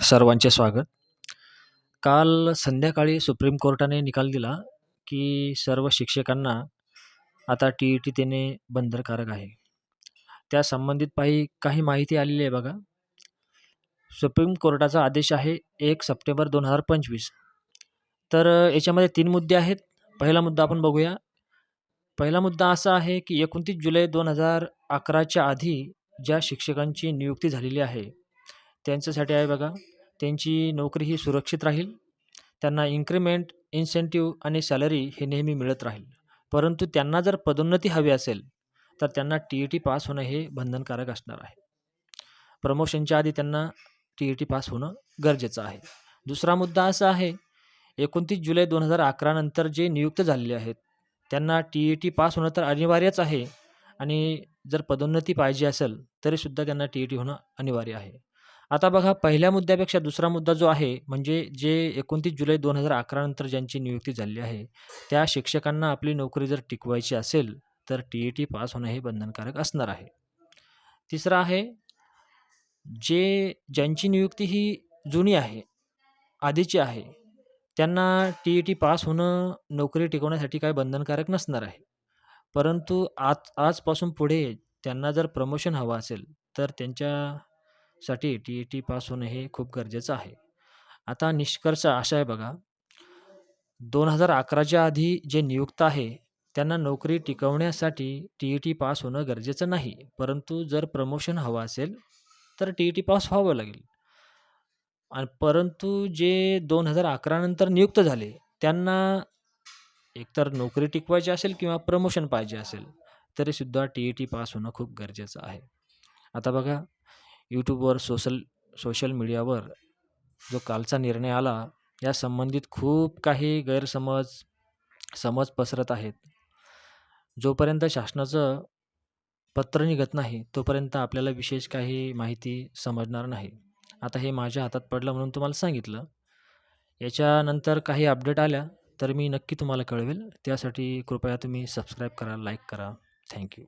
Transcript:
सर्वांचे स्वागत. काल संध्याकाळी सुप्रीम कोर्टाने निकाल दिला की सर्व शिक्षकांना आता टी ई टी देणे बंधनकारक आहे. त्या संबंधित काही काही माहिती आलेली आहे बघा. सुप्रीम कोर्टाचा आदेश आहे एक सप्टेंबर दोन हजार पंचवीस. तर याच्यामध्ये तीन मुद्दे आहेत. पहिला मुद्दा आपण बघूया. पहिला मुद्दा असा आहे की एकोणतीस जुलै दोन हजार अकराच्या आधी ज्या शिक्षकांची नियुक्ती झालेली आहे त्यांच्यासाठी आहे बघा. त्यांची नोकरी ही सुरक्षित राहील. त्यांना इन्क्रिमेंट इन्सेंटिव्ह आणि सॅलरी हे नेहमी मिळत राहील. परंतु त्यांना जर पदोन्नती हवी असेल तर त्यांना टी ई टी पास होणं हे बंधनकारक असणार आहे. प्रमोशनच्या आधी त्यांना टी ई टी पास होणं गरजेचं आहे. दुसरा मुद्दा असा आहे एकोणतीस जुलै दोन हजार अकरानंतर जे नियुक्त झालेले आहेत त्यांना टी ई टी पास होणं तर अनिवार्यच आहे आणि जर पदोन्नती पाहिजे असेल तरीसुद्धा त्यांना टी ई टी होणं अनिवार्य आहे. आता बघा पहिल्या मुद्द्यापेक्षा दुसरा मुद्दा जो आहे म्हणजे जे एकोणतीस जुलै दोन हजार अकरानंतर ज्यांची नियुक्ती झाली आहे त्या शिक्षकांना आपली नोकरी जर टिकवायची असेल तर टी ई टी पास होणं हे बंधनकारक असणार आहे. तिसरं आहे जे ज्यांची नियुक्ती ही जुनी आहे आधीची आहे त्यांना टी ई टी पास होणं नोकरी टिकवण्यासाठी काय बंधनकारक नसणार आहे. परंतु आज आजपासून पुढे त्यांना जर प्रमोशन हवं असेल तर त्यांच्या साठी टी ई टी पास होणं हे खूप गरजेचं आहे. आता निष्कर्ष असा आहे बघा. दोन हजार अकराच्या आधी जे नियुक्त आहे त्यांना नोकरी टिकवण्यासाठी टी ई टी पास होणं गरजेचं नाही. परंतु जर प्रमोशन हवं असेल तर टी ई टी पास व्हावं लागेल. आणि परंतु जे दोन हजार अकरानंतर नियुक्त झाले त्यांना एकतर नोकरी टिकवायची असेल किंवा प्रमोशन पाहिजे असेल तरीसुद्धा टी ई टी पास होणं खूप गरजेचं आहे. आता बघा यूट्यूबवर सोशल सोशल मीडियावर जो कालचा निर्णय आला या संबंधित खूप काही गैरसमज समज पसरत आहेत. जोपर्यंत शासनाचं पत्र निघत नाही तोपर्यंत आपल्याला विशेष काही माहिती समजणार नाही. आता हे माझ्या हातात पडलं म्हणून तुम्हाला सांगितलं. याच्यानंतर काही अपडेट आल्या तर मी नक्की तुम्हाला कळवेल. त्यासाठी कृपया तुम्ही सबस्क्राईब करा लाईक करा. थँक्यू.